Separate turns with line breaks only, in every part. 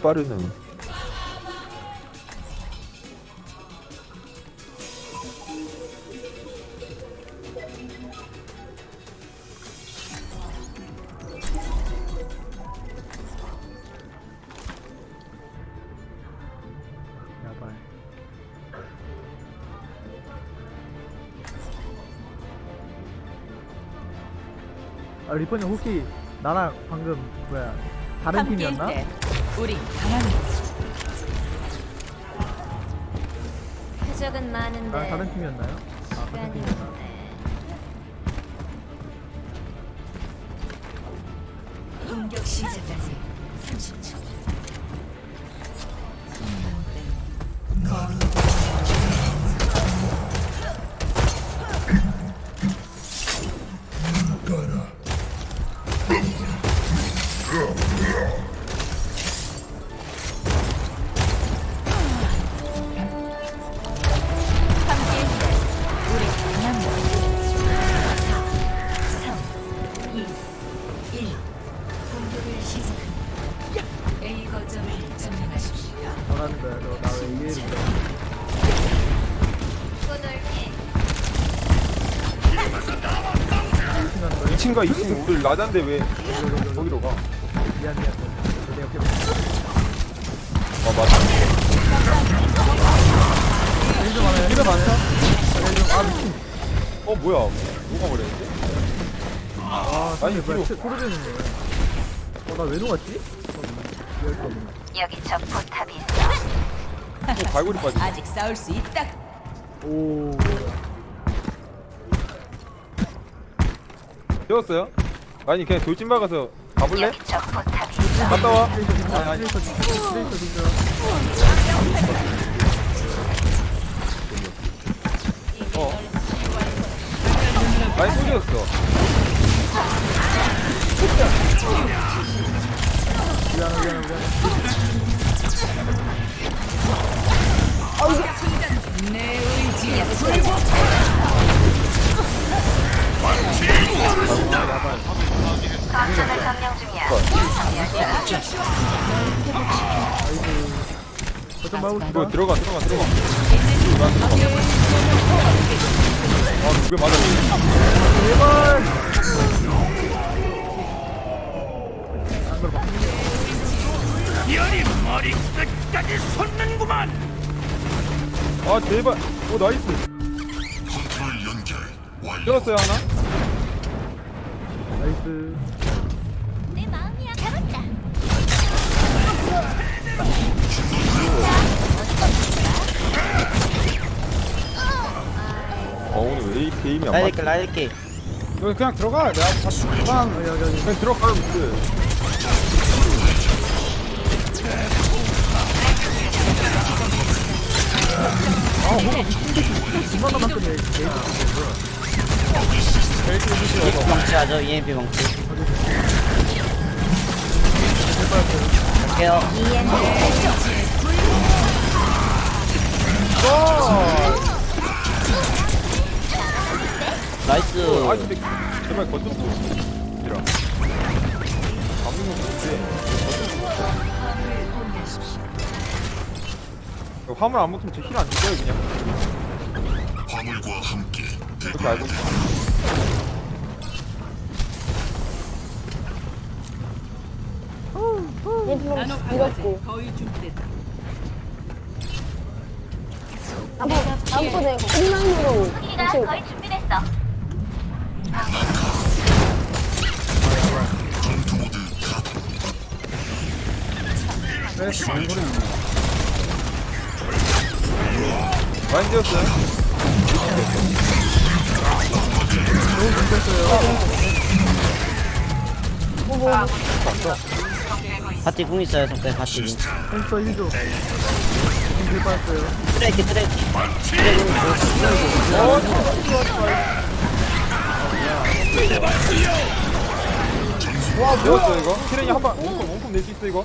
빠르네.
야발. 아 리퍼님 혹시 나랑 방금 뭐야 다른 팀이었나?
때 우리 강합니다.
표적은 많은데
아 다른 팀이었나요? 아 같은
시간이
팀이었나?
없네.
공격 시작까지 30초. 함께
너나왜?
2층가 2층 우리 라잔데 왜 거기로 가?
미안 미안 내 옆에
아 맞아.
좀 하네
이래 많다.
아 미친
어 뭐야? 누가 그랬지?
아
아니,
아니 뭐야
뒤로.
소르되는 거야 어나 왜 녹았지?
여기 적 포탑이 있어.
또 갈고리 빠지.
아직 싸울 수 있다.
오
되었어요? 아니 그냥 돌진 박아서 가볼래?
여기 적 포탑이 있어.
갔다 와.
트레이서 딘자
아니, 아니.
트레이서 딘자 트레이서 딘자
어.
미안해 미안해 미안해.
거점을 점령 중이야.
거점 말고
이거
싶어
들어가 들어가 들어가. 아왜 맞아?
제발
열이 머리 끝까지 솟는구만.
아 제발. 오 나이스.
컨트롤 연결 완료.
들었어요 하나?
나이스
내 마음이야. 잡았다.
어 오늘 왜 이렇게 힘이 안 맞지?
라이드 게
여기 그냥 들어가. 내가
방아 여기 여기
그냥 들어가면 돼.
이만 남았더니
EMP 망치 하죠 EMP 망치 갈게요 나이스
아 근데 제발 거좀 이라. 잡는 건 좋지. 이거 화물 안 먹으면 저힐안 줄게요 그냥.
화물과 함께
그렇게 알고 있어.
나노 강화제 거의 준비됐다.
다음번에
우리가 거의 준비됐어.
전투 모드 가동.
많이 뛰었어요.
파티 궁 있어요 성대 파티 궁
햄스터 힐도 힐 빠졌어요
트레이키 트레이키
배웠어 이거. 키렌이 한방 원콤 원콤 낼수 있어 이거.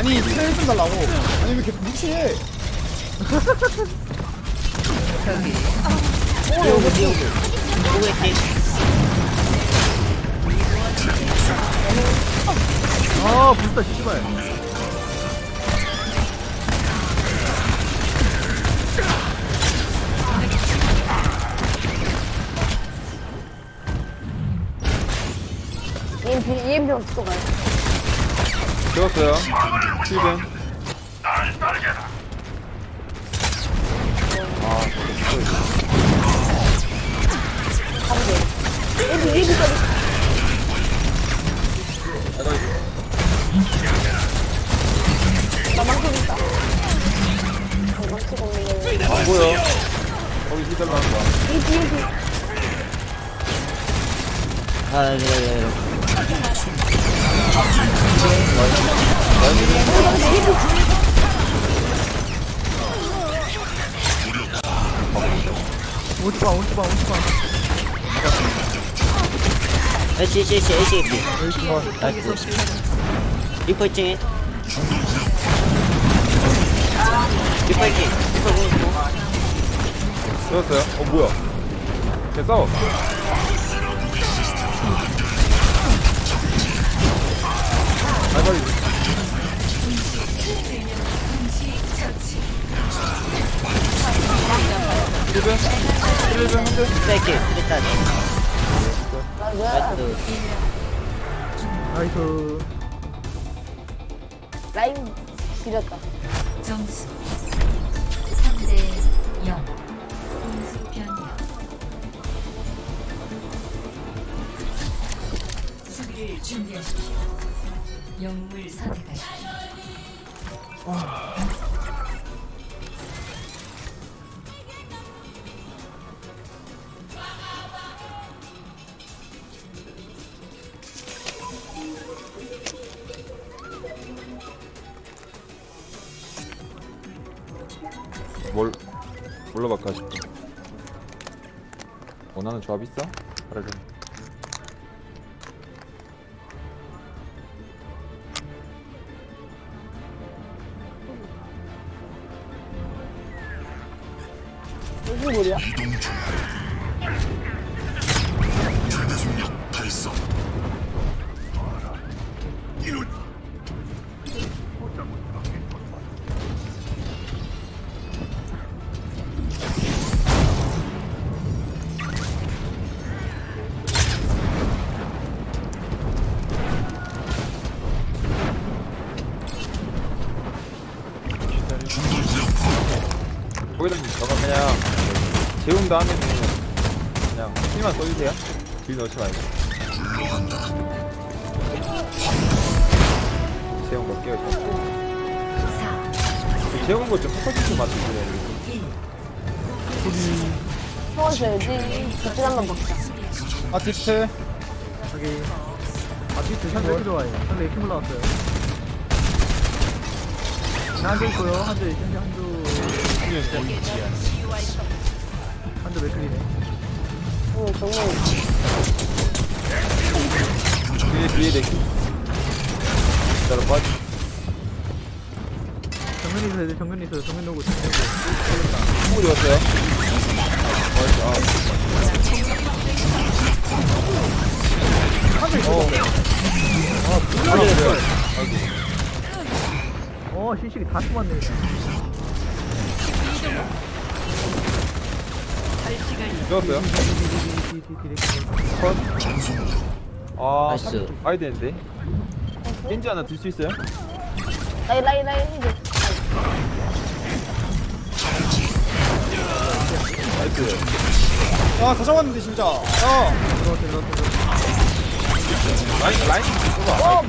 아니 니가 힐좀 달라고 아니 왜 이렇게 무시해
띄우고 띄우고 띄우고 있지
아 불타 씨발
EMP, EMP 어떻게 가요?
되었어요. 7벤.
EMP, EMP까지. 나 망치 있다. 어, 망치가 없는 거네.
안. 거기 휘달라는 거야.
아 이래 이래 이래
오지 마 오지 마 오지마
에이씨 에이씨 에이씨 에이씨 나이스 리퍼 있지 리퍼 있지 리퍼 공 있고
되었어요. 어, 뭐야. 걔 싸워. 1벤? 1벤 한 대?
스트라이크 일단
아, 뭐야.
나이스
나이스
라인 길었다.
점수 3대 0 공수 변경 수비를 준비하십시오 영물 선택하십시오
뭘, 뭘로 바꿔 싶어? 원하는 조합 있어? 말해줘.
중 최대 속력 달성
거기다 저거 그냥 재운 다음에 그냥 힘만 써주세요. 딜 넣지 말고. 재운 거 끼워 있어. 재운 거좀 포커싱 맞추세요.
서워줘야지. 뒷줄 한번 박자.
아티스트
여기 아티스트 상대 이렇게 좋아해 상대 이렇게 올라왔어요 한대 있고요 한대 현재 한두 한대 맥클이네
응, 정말.
뒤에 뒤에 대기. 기다려 빠지.
정면이 있어야 돼 정면이 있어요 정면 오고 정면 오고
어디 왔어요?
어 시식이 다 숨었네 디디디디디
컷. 아,
나이스.
봐야 되는데. 렌즈 하나 들 수 있어요?
라인, 라인, 라인. 이제.
나이스.
야다 잡았는데 진짜 야
들어왔어
라인, 라인 좀 좁아.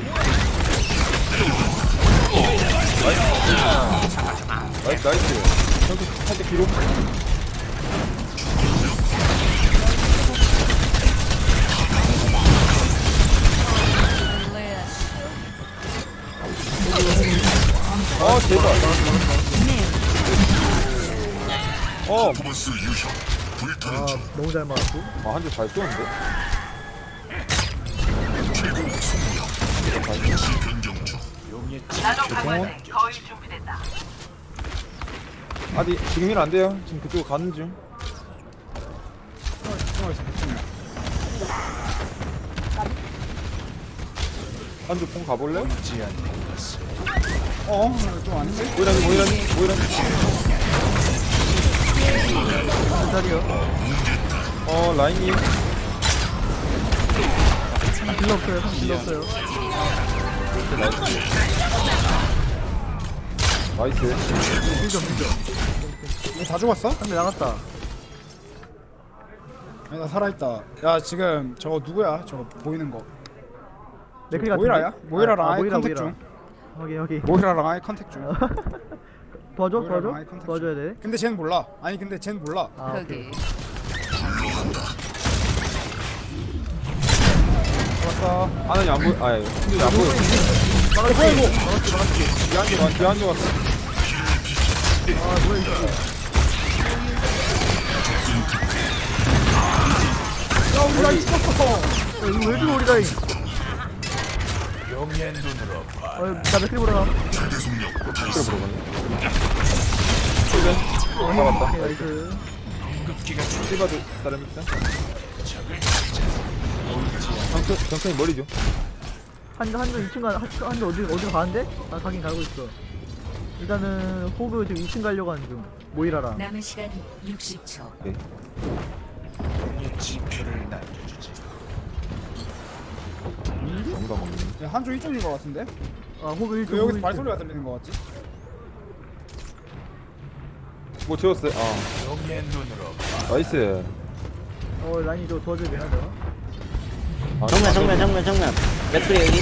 나이스, 나이스. 저기 한대 뒤로. 어 제발 어
퍼포먼스 유형 불타는
아
중
너무 잘 맞았고
아, 한대잘 쏘는데?
최고 승력 위치 변경 중
정원? 아니, 지금은 안 돼요. 지금 그쪽 가는 중. 한주 폰 가볼래?
어? 좀 아닌데?
모이라니, 모이라니, 모이라니.
한자리요
어, 라인님.
딜러 없어요 형 딜러 없어요
나이스.
딜좀
이거 다 죽었어?
한대 나갔다
아니, 나 살아있다 야 지금 저거 누구야? 저거 보이는 거
같은데?
모이라야? 모이라랑
아,
아이 컨택. 중
여기 여기.
모이라랑 아이 컨택 중
도와줘
모이라랑
도와줘?
컨택
도와줘야
중.
돼?
근데 쟤는 몰라. 아니 근데 쟤는 몰라.
아, 오케이.
잡았어.
하나님 안 보여. 아, 힘들이 안 보여.
뭐야 이거
뒤한 대, 왔- 뒤한 대 왔어.
아 뭐야 이거.
야 우리 라인 죽었어.
야, 이거 왜 죽어 우리 라인 어, 나 맥클리 보러 가.
잡았다.
나이스
실바도 따릅니다. 정천, 정천이 머리 줘.
한조 한조 2층 가 한조 한조 어디 어디로 가는데? 나 가긴 가고 있어 일단은 호그 지금 2층 가려고 하는 중 모이라랑
남은 시간 60초.
야, 한조 이쪽인 거 같은데?
아 호그 1층
왜 여기서 발소리가 들리는 거 같지?
뭐 지웠어요? 아. 나이스.
어 라인이 저 도와줘야 되나 내가?
아,
정면 정면 정면 정면 맥크리 여기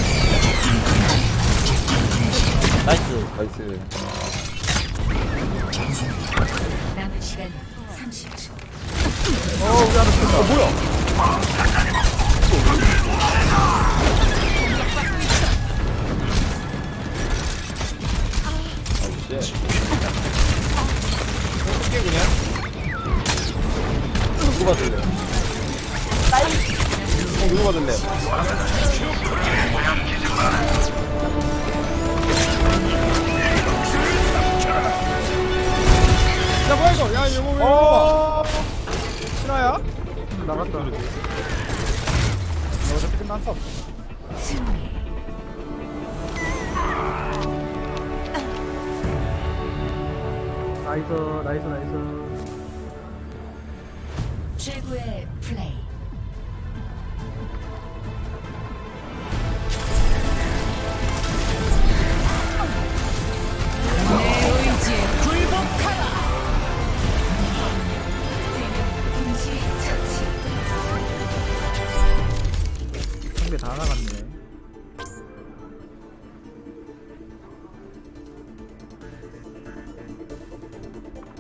나이스
나이스.
남은 시간 30초.
어 우리 하나 쏜다 어 뭐야
승리.
나이스 나이스 나이스